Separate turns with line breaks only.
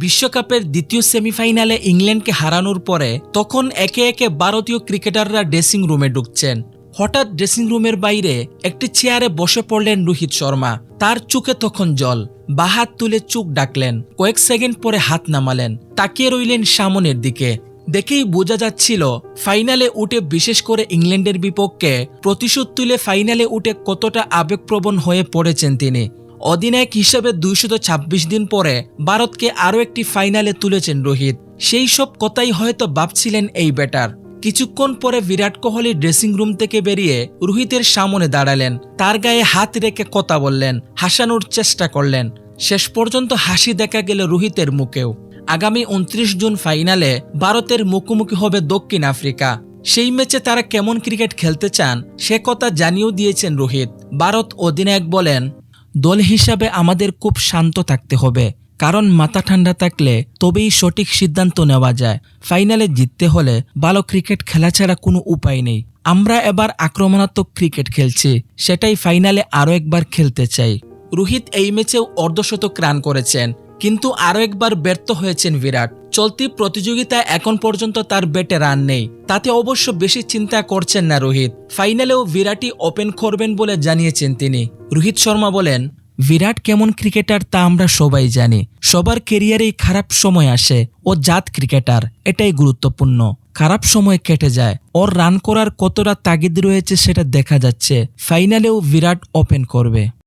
বিশ্বকাপের দ্বিতীয় সেমিফাইনালে ইংল্যান্ডকে হারানোর পরে তখন একে একে ভারতীয় ক্রিকেটাররা ড্রেসিং রুমে ঢুকছেন। হঠাৎ ড্রেসিং রুমের বাইরে একটি চেয়ারে বসে পড়লেন রোহিত শর্মা। তার চোখে তখন জল। বাহাত তুলে চোখ ডাকলেন। কয়েক সেকেন্ড পরে হাত নামালেন। তাকিয়ে রইলেন সামনের দিকে। দেখেই বোঝা যাচ্ছিল, ফাইনালে উঠে বিশেষ করে ইংল্যান্ডের বিপক্ষে প্রতিশোধ তুলে ফাইনালে উঠে কতটা আবেগপ্রবণ হয়ে পড়েছেন তিনি। অধিনায়ক হিসেবে দুইশত দিন পরে ভারতকে আরও একটি ফাইনালে তুলেছেন রোহিত। সেই সব কথাই হয়তো ভাবছিলেন এই ব্যাটার। কিছুক্ষণ পরে বিরাট কোহলি ড্রেসিং রুম থেকে বেরিয়ে রোহিতের সামনে দাঁড়ালেন। তার গায়ে হাত রেখে কথা বললেন, হাসানোর চেষ্টা করলেন। শেষ পর্যন্ত হাসি দেখা গেল রোহিতের মুখেও। আগামী উনত্রিশ জুন ফাইনালে ভারতের মুখোমুখি হবে দক্ষিণ আফ্রিকা। সেই ম্যাচে তারা কেমন ক্রিকেট খেলতে চান, সে কথা জানিয়েও দিয়েছেন রোহিত। ভারত অধিনায়ক বলেন দল হিসাবে আমাদের খুব শান্ত থাকতে হবে, কারণ মাথা ঠান্ডা থাকলে তবেই সঠিক সিদ্ধান্ত নেওয়া যায়। ফাইনালে জিততে হলে ভালো ক্রিকেট খেলা ছাড়া কোনো উপায় নেই। আমরা এবার আক্রমণাত্মক ক্রিকেট খেলছি, সেটাই ফাইনালে আরও একবার খেলতে চাই। রোহিত এই ম্যাচেও অর্ধশতক রান করেছেন, কিন্তু আরও একবার ব্যর্থ হয়েছেন বিরাট। চলতি প্রতিযোগিতায় এখন পর্যন্ত তার ব্যাটে রান নেই। তাতে অবশ্য বেশি চিন্তা করছেন না রোহিত। ফাইনালেও বিরাটই ওপেন করবেন বলে জানিয়েছেন তিনি। রোহিত শর্মা বলেন বিরাট কেমন ক্রিকেটার তা আমরা সবাই জানি। সবার কেরিয়ারেই খারাপ সময় আসে। ও জাত ক্রিকেটার, এটাই গুরুত্বপূর্ণ। খারাপ সময় কেটে যায়। ওর রান করার কতটা তাগিদ রয়েছে সেটা দেখা যাচ্ছে। ফাইনালেও বিরাট ওপেন করবে।